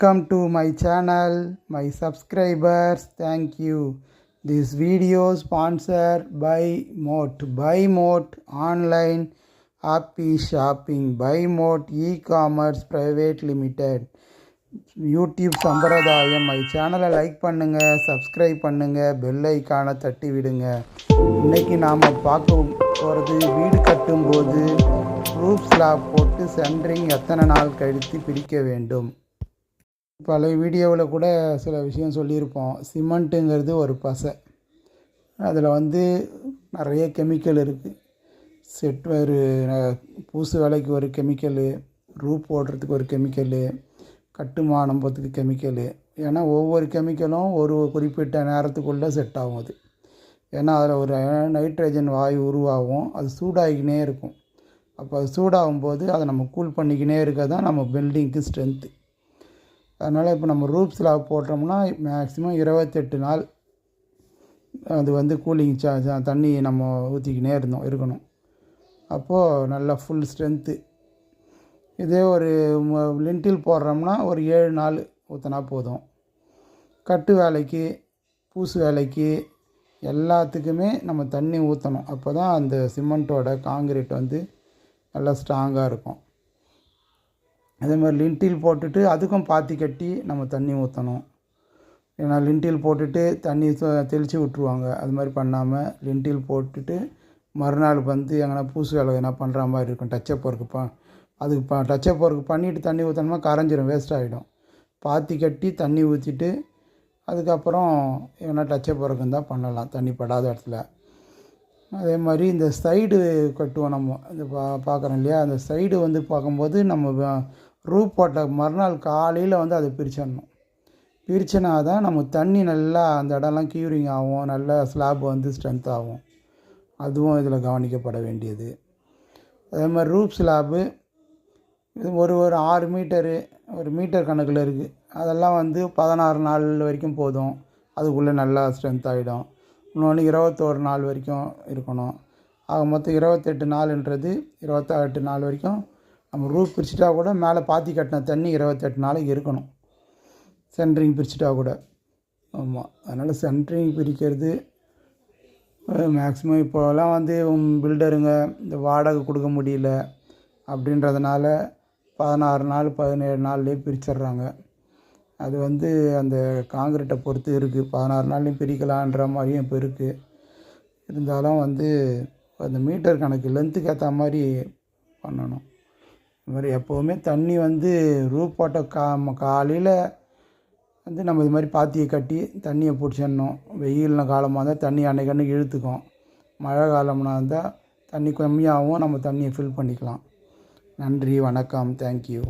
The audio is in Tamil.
Welcome to my channel, my subscribers. Thank you. This video sponsored by Moat. Buy Moat online happy shopping. Buy Moat e-commerce private limited. YouTube சம்பிரதாயம் மை சேனலை லைக் பண்ணுங்க சப்ஸ்கிரைப் பண்ணுங்க பெல் ஐக்கானை தட்டி விடுங்க இன்னைக்கு நாம் பார்க்க போகிறது வீடு கட்டும்போது ரூப் ஸ்லாப் போட்டு சென்ட்ரிங் எத்தனை நாள் கழித்து பிரிக்க வேண்டும் பழைய வீடியோவில் கூட சில விஷயம் சொல்லியிருப்போம். சிமெண்ட்டுங்கிறது ஒரு பசை. அதில் வந்து நிறைய கெமிக்கல் இருக்குது செட் ஒரு பூசு வேலைக்கு ஒரு கெமிக்கலு ரூப் போடுறதுக்கு ஒரு கெமிக்கலு கட்டுமானம் போகிறதுக்கு கெமிக்கலு. ஏன்னா ஒவ்வொரு கெமிக்கலும் ஒரு குறிப்பிட்ட நேரத்துக்குள்ளே செட் ஆகும் அது. ஏன்னா அதில் ஒரு நைட்ரஜன் வாயு உருவாகும். அது சூடாகிக்கினே இருக்கும். அப்போ அது சூடாகும் போது அதை நம்ம கூல் பண்ணிக்கினே இருக்க தான் நம்ம பில்டிங்க்கு ஸ்ட்ரென்த்து அதனால் இப்போ நம்ம ரூப்ஸ் ஸ்லாப் போட்டோம்னா மேக்ஸிமம் இருபத்தெட்டு நாள் அது வந்து கூலிங் சார்ஜ் தண்ணி நம்ம ஊற்றிக்கினே இருந்தோம் இருக்கணும். அப்போது நல்லா ஃபுல் ஸ்ட்ரென்த்து இதே ஒரு லிண்டில் போடுறோம்னா ஒரு ஏழு நாள் ஊற்றினா போதும். கட்டு வேலைக்கு பூசு வேலைக்கு எல்லாத்துக்குமே நம்ம தண்ணி ஊற்றணும் அப்போ தான் அந்த சிமெண்ட்டோட காங்கிரீட் வந்து நல்லா ஸ்ட்ராங்காக இருக்கும். அதே மாதிரி லிண்டில் போட்டுட்டு அதுக்கும் பாத்தி கட்டி நம்ம தண்ணி ஊற்றணும் ஏன்னா லிண்டில் போட்டுட்டு தண்ணி தெளித்து விட்ருவாங்க அது மாதிரி பண்ணாமல் லிண்டில் போட்டுட்டு மறுநாள் வந்து எங்கன்னா பூசு வேலை எதனா பண்ணுற மாதிரி இருக்கும். டச்சப் ஒர்க்கு ப அதுக்கு ப டச்சப் ஒர்க் பண்ணிவிட்டு தண்ணி ஊற்றணுமா கரைஞ்சிரும் வேஸ்ட் ஆகிடும் பாத்தி கட்டி தண்ணி ஊற்றிட்டு அதுக்கப்புறம் எங்கன்னா டச்சப் ஒர்க்கு தான் பண்ணலாம். தண்ணி படாத இடத்துல. அதே மாதிரி இந்த சைடு கட்டுவோம் நம்ம. இந்த பா பார்க்குறோம் இல்லையா? அந்த சைடு வந்து பார்க்கும்போது நம்ம ரூப் போட்ட மறுநாள் காலையில் வந்து அதை பிரிச்சிடணும். பிரிச்சனா தான் நம்ம தண்ணி நல்லா அந்த இடம்லாம் க்யூரிங் ஆகும். நல்லா ஸ்லாப் வந்து ஸ்ட்ரென்த் ஆகும். அதுவும் இதில் கவனிக்கப்பட வேண்டியது. அதே மாதிரி ரூப் ஸ்லாபு இது ஒரு ஒரு ஆறு மீட்டரு ஒரு மீட்டர் கணக்கில் இருக்குது அதெல்லாம் வந்து பதினாறு நாள் வரைக்கும் போதும். அதுக்குள்ளே நல்லா ஸ்ட்ரென்த் ஆகிடும் இன்னொன்று இருபத்தோரு நாள் வரைக்கும் இருக்கணும். ஆக மொத்தம் இருபத்தெட்டு நாளுன்றது இருபத்தெட்டு நாள் வரைக்கும் நம்ம ரூப் பிரிச்சுட்டா கூட மேலே பாத்தி கட்டின தண்ணி இருபத்தெட்டு நாளைக்கு இருக்கணும். சென்ட்ரிங் பிரிச்சுட்டா கூட. ஆமாம் அதனால் சென்ட்ரிங் பிரிக்கிறது மேக்ஸிமம் இப்போலாம் வந்து பில்டருங்க இந்த வாடகை கொடுக்க முடியல அப்படின்றதுனால பதினாறு நாள் பதினேழு நாள்லேயே பிரிச்சிடுறாங்க. அது வந்து அந்த காங்கிரீட்டை பொறுத்து இருக்குது பதினாறு நாள்லையும் பிரிக்கலான்ற மாதிரியும் இப்போ இருக்குது இருந்தாலும் வந்து அந்த மீட்டர் கணக்கு லென்த்துக்கு ஏற்ற மாதிரி பண்ணணும். இது மாதிரி எப்போவுமே தண்ணி வந்து ரூப் போட்ட கா காலையில் வந்து நம்ம இது மாதிரி பாத்தியை கட்டி தண்ணியை பிடிச்சிடணும். வெயில்ன காலமாக இருந்தால் தண்ணி அன்னைக்கு அன்னைக்கு இழுத்துக்கும். மழை காலம்னா இருந்தால் தண்ணி கம்மியாகவும் நம்ம தண்ணியை ஃபில் பண்ணிக்கலாம். நன்றி வணக்கம் தேங்க்யூ